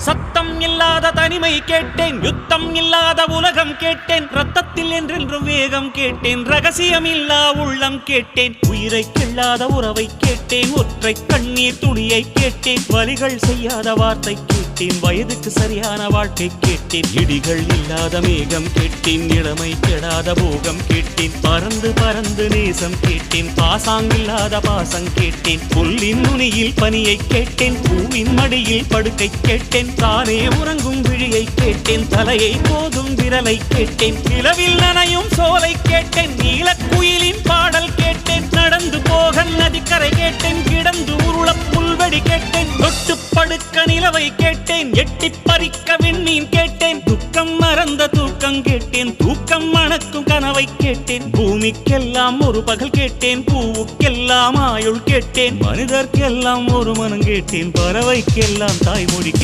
சத்தம் இல்லாத தனிமை கேட்டேன் யுத்தம் இல்லாத உலகம் கேட்டேன் ரத்தத்தில் என்றென்றும் வேகம் கேட்டேன் ரகசியம் இல்லா உள்ளம் கேட்டேன் உயிரை கிள்ளாத உறவை கேட்டேன் ஒற்றை கண்ணீர் துணியை கேட்டேன் வலிகள் செய்யாத வார்த்தை கேட்டேன் வயதுக்கு சரியான வாழ்க்கை கேட்டேன். இடிகள் இல்லாத மேகம் கேட்டேன் இளமை கெடாத போகம் கேட்டேன். பறந்து பறந்து நேசம் கேட்டேன் பாசாங்கில்லாத பாசம் கேட்டேன். புல்லின் நுனியில் பனியை கேட்டேன் பூவின் மடியில் படுக்கை கேட்டேன். தானே உறங்கும் விழியை கேட்டேன் தலையை போதும் விரலை கேட்டேன். நிலவில் நனையும் சோலை கேட்டேன் நீலக்குயிலின் பாடல் கேட்டேன். நடந்து போக நதிக்கரை கேட்டேன் கிடந்து உருள புல்வெடி கேட்டேன். தொட்டு படுக்க நிலவை கேட்டேன். தூக்கம் மறந்த தூக்கம் கேட்டேன். தூக்கம் மணக்கும் கனவை கேட்டேன். பூமிக்கெல்லாம் ஒரு பகல் கேட்டேன். பூவுக்கெல்லாம் ஆயுள் கேட்டேன். மனிதர்க்கெல்லாம் ஒரு மனம் கேட்டேன். பறவைக்கெல்லாம் தாய்மொழி கேட்டேன்